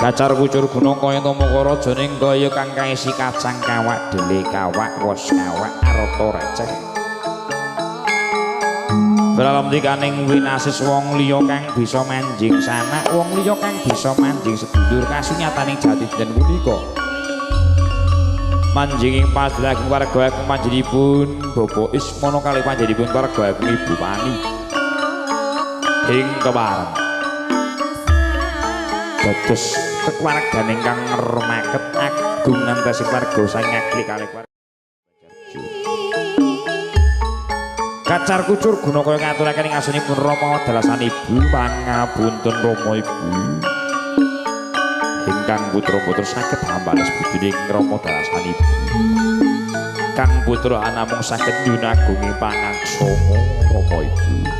Gacar kucur gunung kaya tomokoro joning kaya kang kaisi kacang kawak dele kawak wos kawak aroto receh. Dalam dikaning winasis wong liya kang bisa manjing sanak wong liya kang bisa manjing sedulur kasunyataning jati den punika. Manjinging padhalang warga agung panjenipun Bapak Ismono kali panjenipun warga agung Ibu Pani. Ing kemareng dados kekeluargan ingkang ngremaket agung nantesi warga sang ngakli kali warga Kacar kucur guna kaya ngaturaken ing asunipun Rama dalasan ibu pangapunten Rama ibu. Ingkang putra-putra saged hambales budining Rama dalasan ibu. Kang putra anamung saged nyunagungi pangaksama Rama ibu